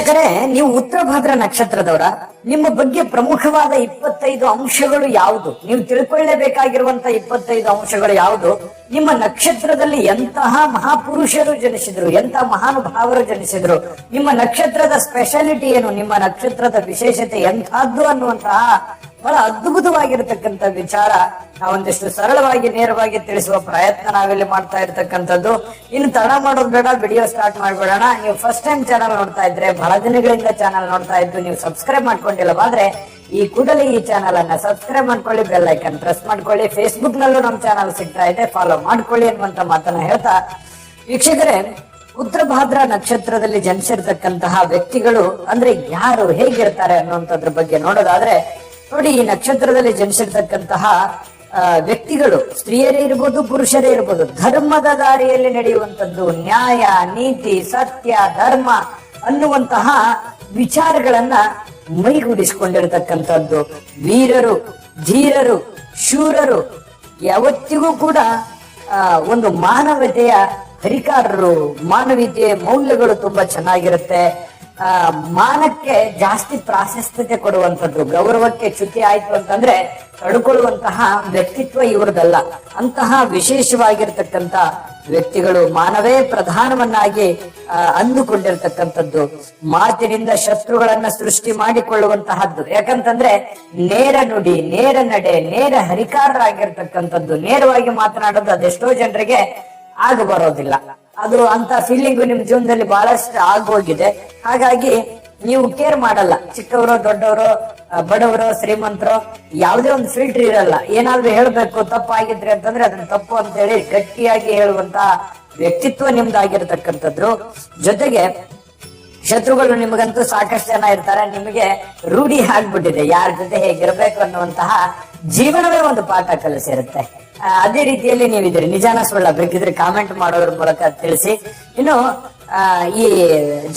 ವೀಕ್ಷಕರೇ, ನೀವು ಉತ್ತರ ಭಾದ್ರ ನಕ್ಷತ್ರದವರ, ನಿಮ್ಮ ಬಗ್ಗೆ ಪ್ರಮುಖವಾದ ಇಪ್ಪತ್ತೈದು ಅಂಶಗಳು ಯಾವುದು? ನೀವು ತಿಳ್ಕೊಳ್ಳೇಬೇಕಾಗಿರುವಂತಹ ಇಪ್ಪತ್ತೈದು ಅಂಶಗಳು ಯಾವುದು? ನಿಮ್ಮ ನಕ್ಷತ್ರದಲ್ಲಿ ಎಂತಹ ಮಹಾಪುರುಷರು ಜನಿಸಿದ್ರು? ಎಂತಹ ಮಹಾನುಭಾವರು ಜನಿಸಿದ್ರು? ನಿಮ್ಮ ನಕ್ಷತ್ರದ ಸ್ಪೆಷಾಲಿಟಿ ಏನು? ನಿಮ್ಮ ನಕ್ಷತ್ರದ ವಿಶೇಷತೆ ಎಂತಹದ್ದು ಅನ್ನುವಂತಹ ಬಹಳ ಅದ್ಭುತವಾಗಿರತಕ್ಕಂತ ವಿಚಾರ. ನಾವೊಂದಿಷ್ಟು ಸರಳವಾಗಿ, ನೇರವಾಗಿ ತಿಳಿಸುವ ಪ್ರಯತ್ನ ನಾವಿಲ್ಲಿ ಮಾಡ್ತಾ ಇರ್ತಕ್ಕಂಥದ್ದು. ಇನ್ನು ತಡ ಮಾಡೋದು ಬೇಡ, ವಿಡಿಯೋ ಸ್ಟಾರ್ಟ್ ಮಾಡ್ಬಿಡೋಣ. ನೀವು ಫಸ್ಟ್ ಟೈಮ್ ಚಾನಲ್ ನೋಡ್ತಾ ಇದ್ರೆ, ಬಹಳ ದಿನಗಳಿಂದ ಚಾನಲ್ ನೋಡ್ತಾ ಇದ್ದು, ನೀವು ಸಬ್ಸ್ಕ್ರೈಬ್ ಮಾಡ್ಕೊಂಡಿಲ್ಲವಾದ್ರೆ, ಈ ಕೂಡಲೇ ಈ ಚಾನಲ್ ಅನ್ನ ಸಬ್ಸ್ಕ್ರೈಬ್ ಮಾಡ್ಕೊಳ್ಳಿ ಬೆಲ್ ಐಕನ್ ಪ್ರೆಸ್ ಮಾಡ್ಕೊಳ್ಳಿ. ಫೇಸ್ಬುಕ್ ನಲ್ಲೂ ನಮ್ಮ ಚಾನಲ್ ಸಿಗ್ತಾ ಇದೆ. ಫಾಲೋ ಮಾಡ್ಕೊಳ್ಳಿ ಅನ್ನುವಂತ ಮಾತನ್ನ ಹೇಳ್ತಾ, ವೀಕ್ಷಕರೇ, ಉತ್ತರ ಭಾದ್ರ ನಕ್ಷತ್ರದಲ್ಲಿ ಜನಿಸಿರ್ತಕ್ಕಂತಹ ವ್ಯಕ್ತಿಗಳು ಅಂದ್ರೆ ಯಾರು, ಹೇಗಿರ್ತಾರೆ ಅನ್ನುವಂಥದ್ರ ಬಗ್ಗೆ ನೋಡೋದಾದ್ರೆ ನೋಡಿ, ಈ ನಕ್ಷತ್ರದಲ್ಲಿ ಜನಿಸಿರ್ತಕ್ಕಂತಹ ವ್ಯಕ್ತಿಗಳು, ಸ್ತ್ರೀಯರೇ ಇರ್ಬೋದು, ಪುರುಷರೇ ಇರ್ಬೋದು, ಧರ್ಮದ ದಾರಿಯಲ್ಲಿ ನಡೆಯುವಂಥದ್ದು, ನ್ಯಾಯ, ನೀತಿ, ಸತ್ಯ, ಧರ್ಮ ಅನ್ನುವಂತಹ ವಿಚಾರಗಳನ್ನ ಮೈಗೂಡಿಸಿಕೊಂಡಿರತಕ್ಕಂಥದ್ದು. ವೀರರು, ಧೀರರು, ಶೂರರು, ಯಾವತ್ತಿಗೂ ಕೂಡ ಒಂದು ಮಾನವತೆಯ ಹರಿಕಾರರು, ಮಾನವೀಯತೆಯ ಮೌಲ್ಯಗಳು ತುಂಬಾ ಚೆನ್ನಾಗಿರುತ್ತೆ. ಮಾನಕ್ಕೆ ಜಾಸ್ತಿ ಪ್ರಾಶಸ್ತ್ಯತೆ ಕೊಡುವಂಥದ್ದು, ಗೌರವಕ್ಕೆ ಚ್ಯುತಿ ಆಯ್ತು ಅಂತಂದ್ರೆ ತಡ್ಕೊಳ್ಳುವಂತಹ ವ್ಯಕ್ತಿತ್ವ ಇವರದಲ್ಲ. ಅಂತಹ ವಿಶೇಷವಾಗಿರ್ತಕ್ಕಂಥ ವ್ಯಕ್ತಿಗಳು ಮಾನವೇ ಪ್ರಧಾನವನ್ನಾಗಿ ಅಂದುಕೊಂಡಿರ್ತಕ್ಕಂಥದ್ದು. ಮಾತಿನಿಂದ ಶತ್ರುಗಳನ್ನ ಸೃಷ್ಟಿ ಮಾಡಿಕೊಳ್ಳುವಂತಹದ್ದು. ಯಾಕಂತಂದ್ರೆ ನೇರ ನುಡಿ, ನೇರ ನಡೆ, ನೇರ ಹರಿಕಾರರಾಗಿರ್ತಕ್ಕಂಥದ್ದು. ನೇರವಾಗಿ ಮಾತನಾಡೋದು ಅದೆಷ್ಟೋ ಜನರಿಗೆ ಆಗ ಬರೋದಿಲ್ಲ. ಅದು ಅಂತ ಫೀಲಿಂಗ್ ನಿಮ್ ಜೀವನದಲ್ಲಿ ಬಹಳಷ್ಟು ಆಗೋಗಿದೆ. ಹಾಗಾಗಿ ನೀವು ಕೇರ್ ಮಾಡಲ್ಲ. ಚಿಕ್ಕವರು, ದೊಡ್ಡವರು ಬಡವರು, ಶ್ರೀಮಂತರು, ಯಾವುದೇ ಒಂದು ಫಿಲ್ಟರ್ ಇರಲ್ಲ. ಏನಾದ್ರೂ ಹೇಳ್ಬೇಕು, ತಪ್ಪಾಗಿದ್ರೆ ಅಂತಂದ್ರೆ ಅದನ್ನ ತಪ್ಪು ಅಂತ ಹೇಳಿ ಗಟ್ಟಿಯಾಗಿ ಹೇಳುವಂತ ವ್ಯಕ್ತಿತ್ವ ನಿಮ್ದಾಗಿರ್ತಕ್ಕಂಥದ್ದು. ಜೊತೆಗೆ ಶತ್ರುಗಳು ನಿಮಗಂತೂ ಸಾಕಷ್ಟು ಜನ ಇರ್ತಾರೆ. ನಿಮಗೆ ರೂಢಿ ಆಗ್ಬಿಟ್ಟಿದೆ. ಯಾರ ಜೊತೆ ಹೇಗಿರ್ಬೇಕು ಅನ್ನುವಂತಹ ಜೀವನವೇ ಒಂದು ಪಾಠ ಕಲಿಸಿರುತ್ತೆ. ಅದೇ ರೀತಿಯಲ್ಲಿ ನೀವಿದ್ದೀರಿ. ನಿಜಾನ ಸುಳ್ಳ ಬೇಕಿದ್ರೆ ಕಾಮೆಂಟ್ ಮಾಡೋದ್ರ ಮೂಲಕ ತಿಳಿಸಿ. ಇನ್ನು ಈ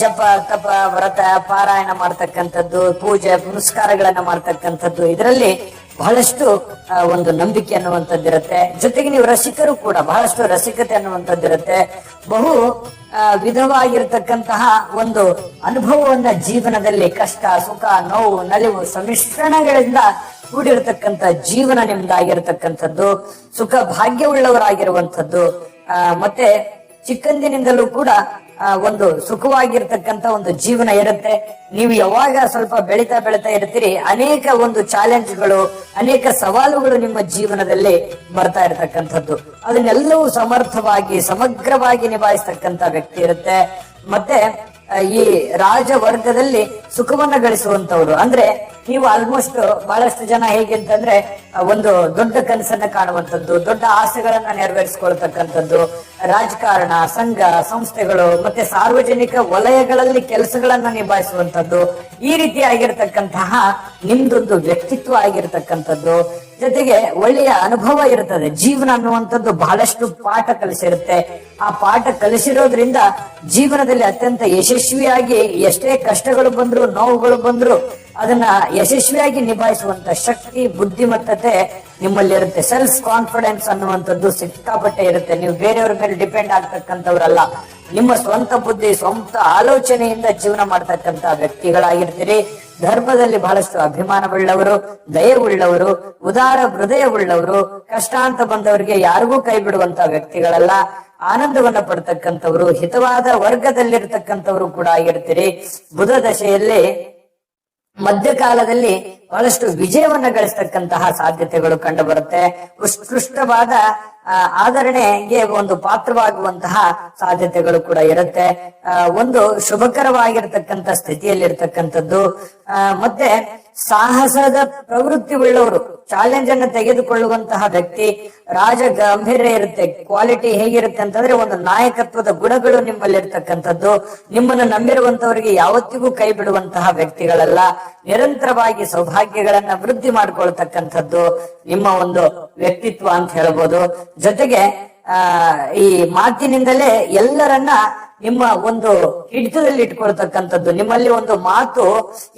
ಜಪ, ತಪ, ವ್ರತ, ಪಾರಾಯಣ ಮಾಡ್ತಕ್ಕಂಥದ್ದು, ಪೂಜೆ, ಪುನಸ್ಕಾರಗಳನ್ನ ಮಾಡ್ತಕ್ಕಂಥದ್ದು, ಇದರಲ್ಲಿ ಬಹಳಷ್ಟು ಒಂದು ನಂಬಿಕೆ ಅನ್ನುವಂಥದ್ದಿರುತ್ತೆ ಜೊತೆಗೆ ನೀವು ರಸಿಕರು ಕೂಡ, ಬಹಳಷ್ಟು ರಸಿಕತೆ ಅನ್ನುವಂಥದ್ದಿರುತ್ತೆ ಬಹು ವಿಧವಾಗಿರ್ತಕ್ಕಂತಹ ಒಂದು ಅನುಭವವನ್ನ ಜೀವನದಲ್ಲಿ ಕಷ್ಟ, ಸುಖ, ನೋವು, ನಲಿವು ಸಮ್ಮಿಶ್ರಣಗಳಿಂದ ಕೂಡಿರತಕ್ಕಂತ ಜೀವನ ನಿಮ್ದಾಗಿರತಕ್ಕಂಥದ್ದು ಸುಖ ಭಾಗ್ಯವುಳ್ಳವರಾಗಿರುವಂಥದ್ದು ಆ, ಮತ್ತೆ ಚಿಕ್ಕಂದಿನಿಂದಲೂ ಕೂಡ ಒಂದು ಸುಖವಾಗಿರ್ತಕ್ಕಂತ ಒಂದು ಜೀವನ ಇರುತ್ತೆ. ನೀವು ಯಾವಾಗ ಸ್ವಲ್ಪ ಬೆಳಿತಾ ಬೆಳಿತಾ ಇರ್ತೀರಿ ಅನೇಕ ಒಂದು ಚಾಲೆಂಜ್ಗಳು ಅನೇಕ ಸವಾಲುಗಳು ನಿಮ್ಮ ಜೀವನದಲ್ಲಿ ಬರ್ತಾ ಇರತಕ್ಕಂಥದ್ದು. ಅದನ್ನೆಲ್ಲವೂ ಸಮರ್ಥವಾಗಿ ಸಮಗ್ರವಾಗಿ ನಿಭಾಯಿಸ್ತಕ್ಕಂತ ವ್ಯಕ್ತಿ ಇರುತ್ತೆ. ಮತ್ತೆ ಈ ರಾಜ ವರ್ಗದಲ್ಲಿ ಸುಖವನ್ನ ಗಳಿಸುವಂತವ್ರು ಅಂದ್ರೆ ನೀವು ಆಲ್ಮೋಸ್ಟ್ ಬಹಳಷ್ಟು ಜನ ಹೇಗೆ ಅಂತಂದ್ರೆ ಒಂದು ದೊಡ್ಡ ಕನಸನ್ನ ಕಾಣುವಂಥದ್ದು, ದೊಡ್ಡ ಆಸೆಗಳನ್ನ ನೆರವೇರಿಸಿಕೊಳ್ತಕ್ಕಂಥದ್ದು, ರಾಜಕಾರಣ, ಸಂಘ, ಸಂಸ್ಥೆಗಳು, ಮತ್ತೆ ಸಾರ್ವಜನಿಕ ವಲಯಗಳಲ್ಲಿ ಕೆಲಸಗಳನ್ನ ನಿಭಾಯಿಸುವಂತದ್ದು ಈ ರೀತಿಯಾಗಿರ್ತಕ್ಕಂತಹ ನಿಮ್ದೊಂದು ವ್ಯಕ್ತಿತ್ವ ಆಗಿರ್ತಕ್ಕಂಥದ್ದು. ಜೊತೆಗೆ ಒಳ್ಳೆಯ ಅನುಭವ ಇರುತ್ತದೆ. ಜೀವನ ಅನ್ನುವಂಥದ್ದು ಬಹಳಷ್ಟು ಪಾಠ ಕಲಿಸಿರುತ್ತೆ. ಆ ಪಾಠ ಕಲಿಸಿರೋದ್ರಿಂದ ಜೀವನದಲ್ಲಿ ಅತ್ಯಂತ ಯಶಸ್ವಿಯಾಗಿ ಎಷ್ಟೇ ಕಷ್ಟಗಳು ಬಂದ್ರು, ನೋವುಗಳು ಬಂದ್ರು ಅದನ್ನ ಯಶಸ್ವಿಯಾಗಿ ನಿಭಾಯಿಸುವಂತ ಶಕ್ತಿ, ಬುದ್ಧಿಮತ್ತತೆ ನಿಮ್ಮಲ್ಲಿರುತ್ತೆ. ಸೆಲ್ಫ್ ಕಾನ್ಫಿಡೆನ್ಸ್ ಅನ್ನುವಂಥದ್ದು ಸಿಕ್ಕಾಪಟ್ಟೆ ಇರುತ್ತೆ. ನೀವು ಬೇರೆಯವ್ರ ಮೇಲೆ ಡಿಪೆಂಡ್ ಆಗ್ತಕ್ಕಂಥವ್ರಲ್ಲ. ನಿಮ್ಮ ಸ್ವಂತ ಬುದ್ಧಿ, ಸ್ವಂತ ಆಲೋಚನೆಯಿಂದ ಜೀವನ ಮಾಡ್ತಕ್ಕಂತ ವ್ಯಕ್ತಿಗಳಾಗಿರ್ತೀರಿ. ಧರ್ಮದಲ್ಲಿ ಬಹಳಷ್ಟು ಅಭಿಮಾನವುಳ್ಳವರು, ದಯವುಳ್ಳವರು, ಉದಾರ ಹೃದಯವುಳ್ಳವರು ಕಷ್ಟ ಅಂತ ಬಂದವರಿಗೆ ಯಾರಿಗೂ ಕೈ ಬಿಡುವಂತ ವ್ಯಕ್ತಿಗಳಲ್ಲ. ಆನಂದವನ್ನ ಪಡ್ತಕ್ಕಂಥವ್ರು, ಹಿತವಾದ ವರ್ಗದಲ್ಲಿರ್ತಕ್ಕಂಥವ್ರು ಕೂಡ ಆಗಿರ್ತೀರಿ. ಬುಧ ದಶೆಯಲ್ಲಿ ಮಧ್ಯಕಾಲದಲ್ಲಿ ಬಹಳಷ್ಟು ವಿಜಯವನ್ನ ಗಳಿಸ್ತಕ್ಕಂತಹ ಸಾಧ್ಯತೆಗಳು ಕಂಡು ಬರುತ್ತೆ. ಉತ್ಕೃಷ್ಟವಾದ ಆ, ಆದರಣೆಗೆ ಒಂದು ಪಾತ್ರವಾಗುವಂತಹ ಸಾಧ್ಯತೆಗಳು ಕೂಡ ಇರುತ್ತೆ. ಒಂದು ಶುಭಕರವಾಗಿರ್ತಕ್ಕಂಥ ಸ್ಥಿತಿಯಲ್ಲಿರ್ತಕ್ಕಂಥದ್ದು. ಮತ್ತೆ ಸಾಹಸದ ಪ್ರವೃತ್ತಿ ಉಳ್ಳವರು ಚಾಲೆಂಜ್ ಅನ್ನು ತೆಗೆದುಕೊಳ್ಳುವಂತಹ ವ್ಯಕ್ತಿ, ರಾಜ ಗಂಭೀರ್ಯ ಇರುತ್ತೆ, ಕ್ವಾಲಿಟಿ ಹೇಗಿರುತ್ತೆ ಅಂತಂದ್ರೆ ಒಂದು ನಾಯಕತ್ವದ ಗುಣಗಳು ನಿಮ್ಮಲ್ಲಿ ಇರ್ತಕ್ಕಂಥದ್ದು ನಿಮ್ಮನ್ನು ನಂಬಿರುವಂತವರಿಗೆ ಯಾವತ್ತಿಗೂ ಕೈ ಬಿಡುವಂತಹ ವ್ಯಕ್ತಿಗಳಲ್ಲ. ನಿರಂತರವಾಗಿ ಸೌಭಾಗ್ಯಗಳನ್ನ ವೃದ್ಧಿ ಮಾಡ್ಕೊಳ್ತಕ್ಕಂಥದ್ದು ನಿಮ್ಮ ಒಂದು ವ್ಯಕ್ತಿತ್ವ ಅಂತ ಹೇಳ್ಬೋದು. ಜೊತೆಗೆ, ಆ, ಈ ಮಾತಿನಿಂದಲೇ ಎಲ್ಲರನ್ನ ನಿಮ್ಮ ಒಂದು ಹಿಡಿತದಲ್ಲಿ ಇಟ್ಕೊಳ್ತಕ್ಕಂಥದ್ದು, ನಿಮ್ಮಲ್ಲಿ ಒಂದು ಮಾತು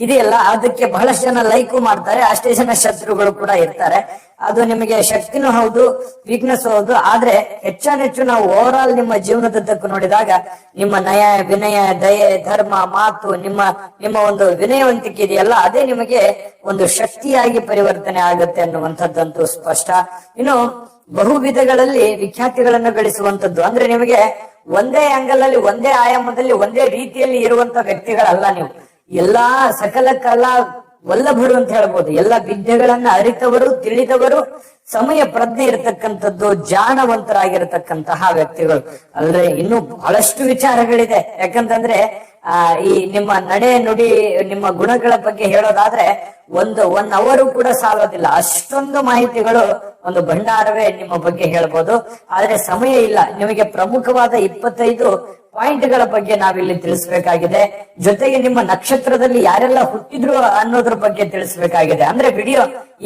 ಇದೆಯಲ್ಲ, ಅದಕ್ಕೆ ಬಹಳಷ್ಟು ಜನ ಲೈಕು ಮಾಡ್ತಾರೆ, ಅಷ್ಟೇ ಜನ ಶತ್ರುಗಳು ಕೂಡ ಇರ್ತಾರೆ. ಅದು ನಿಮಗೆ ಶಕ್ತಿನೂ ಹೌದು ವೀಕ್ನೆಸ್ ಹೌದು, ಆದ್ರೆ ಹೆಚ್ಚಾನೆಚ್ಚು ನಾವು ಓವರ್ ಆಲ್ ನಿಮ್ಮ ಜೀವನದುದ್ದಕ್ಕೂ ನೋಡಿದಾಗ, ನಿಮ್ಮ ನಯ, ವಿನಯ, ದಯೆ, ಧರ್ಮ, ಮಾತು, ನಿಮ್ಮ ನಿಮ್ಮ ಒಂದು ವಿನಯವಂತಿಕೆ ಇದೆಯಲ್ಲ, ಅದೇ ನಿಮಗೆ ಒಂದು ಶಕ್ತಿಯಾಗಿ ಪರಿವರ್ತನೆ ಆಗುತ್ತೆ ಅನ್ನುವಂಥದ್ದಂತೂ ಸ್ಪಷ್ಟ. ಇನ್ನು ಬಹು ವಿಧಗಳಲ್ಲಿ ವಿಖ್ಯಾತಿಗಳನ್ನು ಗಳಿಸುವಂತದ್ದು ಅಂದ್ರೆ ನಿಮಗೆ ಒಂದೇ ಆಂಗಲ್ ಅಲ್ಲಿ, ಒಂದೇ ಆಯಾಮದಲ್ಲಿ, ಒಂದೇ ರೀತಿಯಲ್ಲಿ ಇರುವಂತ ವ್ಯಕ್ತಿಗಳಲ್ಲ ನೀವು. ಎಲ್ಲಾ ಸಕಲ ಕಲಾ ವಲ್ಲಭರು ಅಂತ ಹೇಳ್ಬೋದು. ಎಲ್ಲ ವಿದ್ಯೆಗಳನ್ನ ಅರಿತವರು, ತಿಳಿದವರು, ಸಮಯ ಪ್ರಜ್ಞೆ ಇರತಕ್ಕಂಥದ್ದು ಜಾಣವಂತರಾಗಿರತಕ್ಕಂತಹ ವ್ಯಕ್ತಿಗಳು. ಅಂದ್ರೆ ಇನ್ನು ಬಹಳಷ್ಟು ವಿಚಾರಗಳಿದೆ. ಯಾಕಂತಂದ್ರೆ ಆ, ಈ ನಿಮ್ಮ ನಡೆ ನುಡಿ, ನಿಮ್ಮ ಗುಣಗಳ ಬಗ್ಗೆ ಹೇಳೋದಾದ್ರೆ ಒಂದು ಒನ್ ಅವರು ಕೂಡ ಸಾಲೋದಿಲ್ಲ. ಅಷ್ಟೊಂದು ಮಾಹಿತಿಗಳು ಒಂದು ಭಂಡಾರವೇ ನಿಮ್ಮ ಬಗ್ಗೆ ಹೇಳ್ಬೋದು. ಆದ್ರೆ ಸಮಯ ಇಲ್ಲ. ನಿಮಗೆ ಪ್ರಮುಖವಾದ ಇಪ್ಪತ್ತೈದು ಪಾಯಿಂಟ್ಗಳ ಬಗ್ಗೆ ನಾವಿಲ್ಲಿ ತಿಳಿಸ್ಬೇಕಾಗಿದೆ. ಜೊತೆಗೆ ನಿಮ್ಮ ನಕ್ಷತ್ರದಲ್ಲಿ ಯಾರೆಲ್ಲ ಹುಟ್ಟಿದ್ರು ಅನ್ನೋದ್ರ ಬಗ್ಗೆ ತಿಳಿಸ್ಬೇಕಾಗಿದೆ. ಅಂದ್ರೆ ವಿಡಿಯೋ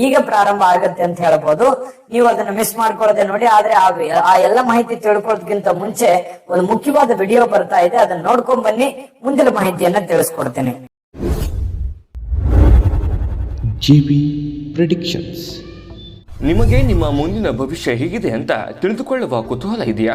ಈಗ ಪ್ರಾರಂಭ ಆಗತ್ತೆ ಅಂತ ಹೇಳ್ಬೋದು. ನೀವು ಅದನ್ನ ಮಿಸ್ ಮಾಡ್ಕೊಳ್ಳದೆ ನೋಡಿ ಆದ್ರೆ ಆ ಆ ಎಲ್ಲ ಮಾಹಿತಿ ತಿಳ್ಕೊಳ್ಳೋದಕ್ಕಿಂತ ಮುಂಚೆ ಒಂದು ಮುಖ್ಯವಾದ ವಿಡಿಯೋ ಬರ್ತಾ ಇದೆ. ಅದನ್ನ ನೋಡ್ಕೊಂಡ್ ಬನ್ನಿ. ಮುಂದಿನ ಮಾಹಿತಿಯನ್ನ ತಿಳಿಸ್ಕೊಡ್ತೇನೆ. ಪ್ರಿಡಿಕ್ಷನ್ಸ್ ನಿಮಗೆ ನಿಮ್ಮ ಮುಂದಿನ ಭವಿಷ್ಯ ಹೇಗಿದೆ ಅಂತ ತಿಳಿದುಕೊಳ್ಳುವ ಕುತೂಹಲ ಇದೆಯಾ?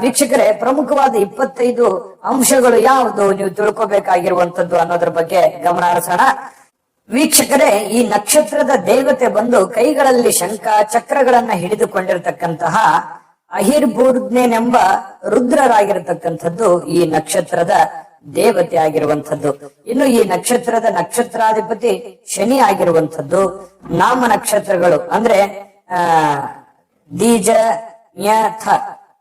ವೀಕ್ಷಕರೇ, ಪ್ರಮುಖವಾದ ಇಪ್ಪತ್ತೈದು ಅಂಶಗಳು ಯಾವುದು? ನೀವು ತಿಳ್ಕೊಬೇಕಾಗಿರುವಂತದ್ದು ಅನ್ನೋದ್ರ ಬಗ್ಗೆ ಗಮನ ಹರಿಸೋಣ. ವೀಕ್ಷಕರೇ, ಈ ನಕ್ಷತ್ರದ ದೇವತೆ ಬಂದು ಕೈಗಳಲ್ಲಿ ಶಂಖ ಚಕ್ರಗಳನ್ನ ಹಿಡಿದುಕೊಂಡಿರ್ತಕ್ಕಂತಹ ಅಹಿರ್ಬೂರ್ಜ್ಞನೆಂಬ ರುದ್ರರಾಗಿರತಕ್ಕಂಥದ್ದು ಈ ನಕ್ಷತ್ರದ ದೇವತೆ ಆಗಿರುವಂಥದ್ದು. ಇನ್ನು ಈ ನಕ್ಷತ್ರದ ನಕ್ಷತ್ರಾಧಿಪತಿ ಶನಿ ಆಗಿರುವಂಥದ್ದು. ನಾಮ ನಕ್ಷತ್ರಗಳು ಅಂದ್ರೆ ದೀಜ ಥ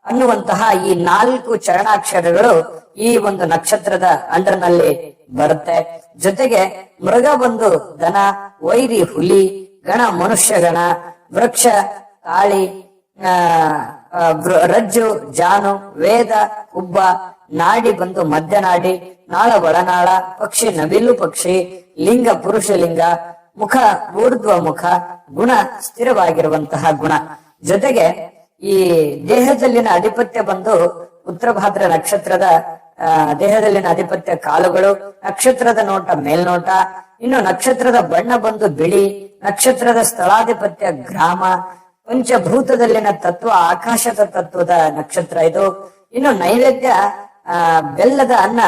ಅನ್ನುವಂತಹ ಈ ನಾಲ್ಕು ಚರಣಾಕ್ಷರಗಳು ಈ ಒಂದು ನಕ್ಷತ್ರದ ಅಂಡರ್ನಲ್ಲಿ ಬರುತ್ತೆ. ಜೊತೆಗೆ ಮೃಗ ಬಂದು ದನ ವೈರಿ ಹುಲಿ ಗಣ ಮನುಷ್ಯ ಗಣ ವೃಕ್ಷ ಆ, ರಜ್ಜು ಜಾನು ವೇದ ಉಬ್ಬ ನಾಡಿ ಬಂದು ಮಧ್ಯನಾಡಿ ನಾಳ ಒಳನಾಳ ಪಕ್ಷಿ ನವಿಲು ಪಕ್ಷಿ ಲಿಂಗ ಪುರುಷ ಲಿಂಗ ಮುಖ ಊರ್ಧ್ವ ಮುಖ ಗುಣ ಸ್ಥಿರವಾಗಿರುವಂತಹ ಗುಣ. ಜೊತೆಗೆ ಈ ದೇಹದಲ್ಲಿನ ಅಧಿಪತ್ಯ ಬಂದು ಉತ್ತರಭಾದ್ರ ನಕ್ಷತ್ರದ ದೇಹದಲ್ಲಿನ ಅಧಿಪತ್ಯ ಕಾಲುಗಳು, ನಕ್ಷತ್ರದ ನೋಟ ಮೇಲ್ನೋಟ, ಇನ್ನು ನಕ್ಷತ್ರದ ಬಣ್ಣ ಬಂದು ಬಿಳಿ, ನಕ್ಷತ್ರದ ಸ್ಥಳಾಧಿಪತ್ಯ ಗ್ರಾಮ, ಪಂಚಭೂತದಲ್ಲಿನ ತತ್ವ, ಆಕಾಶದ ತತ್ವದ ನಕ್ಷತ್ರ ಇದು. ಇನ್ನು ನೈವೇದ್ಯ ಬೆಲ್ಲದ ಅನ್ನ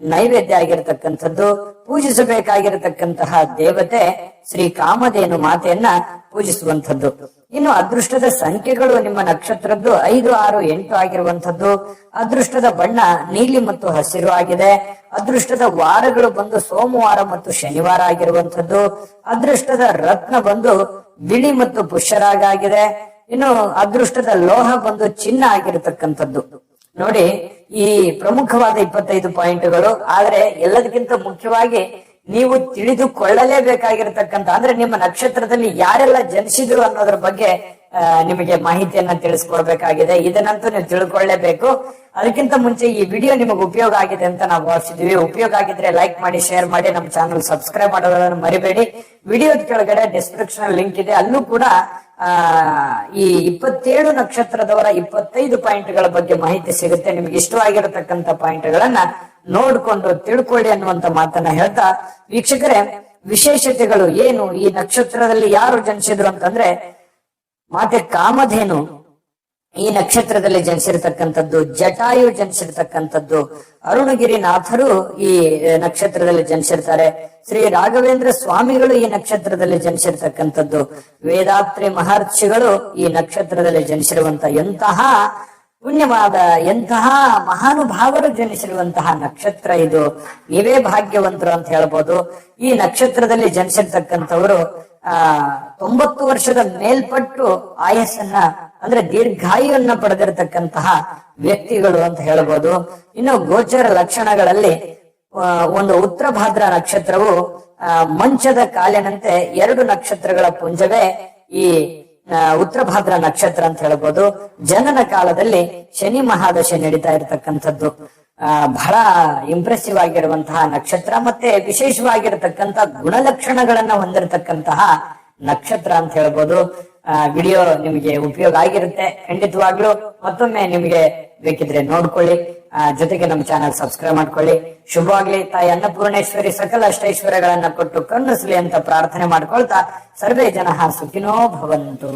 ನೈವೇದ್ಯ ಆಗಿರತಕ್ಕಂಥದ್ದು. ಪೂಜಿಸಬೇಕಾಗಿರತಕ್ಕಂತಹ ದೇವತೆ ಶ್ರೀ ಕಾಮಧೇನು ಮಾತೆಯನ್ನ ಪೂಜಿಸುವಂಥದ್ದು. ಇನ್ನು ಅದೃಷ್ಟದ ಸಂಖ್ಯೆಗಳು ನಿಮ್ಮ ನಕ್ಷತ್ರದ್ದು ಐದು, ಆರು, ಎಂಟು ಆಗಿರುವಂಥದ್ದು. ಅದೃಷ್ಟದ ಬಣ್ಣ ನೀಲಿ ಮತ್ತು ಹಸಿರು ಆಗಿದೆ. ಅದೃಷ್ಟದ ವಾರಗಳು ಬಂದು ಸೋಮವಾರ ಮತ್ತು ಶನಿವಾರ ಆಗಿರುವಂಥದ್ದು. ಅದೃಷ್ಟದ ರತ್ನ ಬಂದು ಬಿಳಿ ಮತ್ತು ಪುಷ್ಯರಾಗ ಆಗಿದೆ. ಇನ್ನು ಅದೃಷ್ಟದ ಲೋಹ ಬಂದು ಚಿನ್ನ ಆಗಿರತಕ್ಕಂಥದ್ದು. ನೋಡಿ, ಈ ಪ್ರಮುಖವಾದ ಇಪ್ಪತ್ತೈದು ಪಾಯಿಂಟ್ಗಳು. ಆದ್ರೆ ಎಲ್ಲದಕ್ಕಿಂತ ಮುಖ್ಯವಾಗಿ ನೀವು ತಿಳಿದುಕೊಳ್ಳಲೇಬೇಕಾಗಿರತಕ್ಕಂತ ಅಂದ್ರೆ ನಿಮ್ಮ ನಕ್ಷತ್ರದಲ್ಲಿ ಯಾರೆಲ್ಲ ಜನಿಸಿದ್ರು ಅನ್ನೋದ್ರ ಬಗ್ಗೆ ನಿಮಗೆ ಮಾಹಿತಿಯನ್ನ ತಿಳಿಸ್ಕೊಡ್ಬೇಕಾಗಿದೆ. ಇದನ್ನಂತೂ ನೀವು ತಿಳ್ಕೊಳ್ಳೇಬೇಕು. ಅದಕ್ಕಿಂತ ಮುಂಚೆ ಈ ವಿಡಿಯೋ ನಿಮಗೆ ಉಪಯೋಗ ಆಗಿದೆ ಅಂತ ನಾವು ಭಾವಿಸಿದ್ವಿ ಉಪಯೋಗ ಆಗಿದ್ರೆ ಲೈಕ್ ಮಾಡಿ, ಶೇರ್ ಮಾಡಿ, ನಮ್ಮ ಚಾನಲ್ ಸಬ್ಸ್ಕ್ರೈಬ್ ಮಾಡೋದನ್ನು ಮರಿಬೇಡಿ. ವಿಡಿಯೋದ ಕೆಳಗಡೆ ಡಿಸ್ಕ್ರಿಪ್ಷನ್ ಲಿಂಕ್ ಇದೆ. ಅಲ್ಲೂ ಕೂಡ ಈ ಇಪ್ಪತ್ತೇಳು ನಕ್ಷತ್ರದವರ ಇಪ್ಪತ್ತೈದು ಪಾಯಿಂಟ್ಗಳ ಬಗ್ಗೆ ಮಾಹಿತಿ ಸಿಗುತ್ತೆ. ನಿಮ್ಗೆ ಇಷ್ಟವಾಗಿರತಕ್ಕಂತ ಪಾಯಿಂಟ್ಗಳನ್ನ ನೋಡ್ಕೊಂಡು ತಿಳ್ಕೊಳ್ಳಿ ಅನ್ನುವಂತ ಮಾತನ್ನ ಹೇಳ್ತಾ, ವೀಕ್ಷಕರೇ, ವಿಶೇಷತೆಗಳು ಏನು? ಈ ನಕ್ಷತ್ರದಲ್ಲಿ ಯಾರು ಜನಿಸಿದ್ರು ಅಂತಂದ್ರೆ, ಮಾತೆ ಕಾಮಧೇನು. ಈ ನಕ್ಷತ್ರದಲ್ಲಿ ಜನಿಸಿರ್ತಕ್ಕಂಥದ್ದು ಜಟಾಯು, ಜನಿಸಿರ್ತಕ್ಕಂಥದ್ದು ಅರುಣಗಿರಿನಾಥರು ಈ ನಕ್ಷತ್ರದಲ್ಲಿ ಜನಿಸಿರ್ತಾರೆ. ಶ್ರೀ ರಾಘವೇಂದ್ರ ಸ್ವಾಮಿಗಳು ಈ ನಕ್ಷತ್ರದಲ್ಲಿ ಜನಿಸಿರ್ತಕ್ಕಂಥದ್ದು. ವೇದಾತ್ರಿ ಮಹರ್ಷಿಗಳು ಈ ನಕ್ಷತ್ರದಲ್ಲಿ ಜನಿಸಿರುವಂತ ಎಂತಹ ಪುಣ್ಯವಾದ ಎಂತಹ ಮಹಾನುಭಾವರು ಜನಿಸಿರುವಂತಹ ನಕ್ಷತ್ರ ಇದು. ನೀವೇ ಭಾಗ್ಯವಂತರು ಅಂತ ಹೇಳ್ಬೋದು. ಈ ನಕ್ಷತ್ರದಲ್ಲಿ ಜನಿಸಿರ್ತಕ್ಕಂಥವರು ಆ, ತೊಂಬತ್ತು ವರ್ಷದ ಮೇಲ್ಪಟ್ಟು ಆಯಸ್ಸನ್ನ, ಅಂದ್ರೆ ದೀರ್ಘಾಯುವನ್ನ ಪಡೆದಿರತಕ್ಕಂತಹ ವ್ಯಕ್ತಿಗಳು ಅಂತ ಹೇಳ್ಬೋದು. ಇನ್ನು ಗೋಚರ ಲಕ್ಷಣಗಳಲ್ಲಿ ಒಂದು ಉತ್ತರ ಭಾದ್ರ ನಕ್ಷತ್ರವು ಮಂಚದ ಕಾಲಿನಂತೆ ಎರಡು ನಕ್ಷತ್ರಗಳ ಪುಂಜವೇ ಈ ಉತ್ತರ ಭಾದ್ರ ನಕ್ಷತ್ರ ಅಂತ ಹೇಳ್ಬೋದು. ಜನನ ಕಾಲದಲ್ಲಿ ಶನಿ ಮಹಾದಶೆ ನಡೀತಾ ಇರತಕ್ಕಂಥದ್ದು. ಆ, ಬಹಳ ಇಂಪ್ರೆಸಿವ್ ಆಗಿರುವಂತಹ ನಕ್ಷತ್ರ ಮತ್ತೆ ವಿಶೇಷವಾಗಿರತಕ್ಕಂತ ಗುಣಲಕ್ಷಣಗಳನ್ನ ಹೊಂದಿರತಕ್ಕಂತಹ ನಕ್ಷತ್ರ ಅಂತ ಹೇಳ್ಬೋದು. ವಿಡಿಯೋ ನಿಮಗೆ ಉಪಯೋಗ ಆಗಿರುತ್ತೆ. ಖಂಡಿತವಾಗ್ಲೂ ಮತ್ತೊಮ್ಮೆ ನಿಮಗೆ ಬೇಕಿದ್ರೆ ನೋಡ್ಕೊಳ್ಳಿ. ಜೊತೆಗೆ ನಮ್ಮ ಚಾನಲ್ ಸಬ್ಸ್ಕ್ರೈಬ್ ಮಾಡ್ಕೊಳ್ಳಿ. ಶುಭವಾಗ್ಲಿ ತಾಯಿ ಅನ್ನಪೂರ್ಣೇಶ್ವರಿ ಸಕಲ ಅಷ್ಟೈಶ್ವರ್ಯಗಳನ್ನ ಕೊಟ್ಟು ಕಣ್ಣಿಸ್ಲಿ ಅಂತ ಪ್ರಾರ್ಥನೆ ಮಾಡ್ಕೊಳ್ತಾ ಸರ್ವೇ ಜನ ಸುಖಿನೋ ಭವಂತು.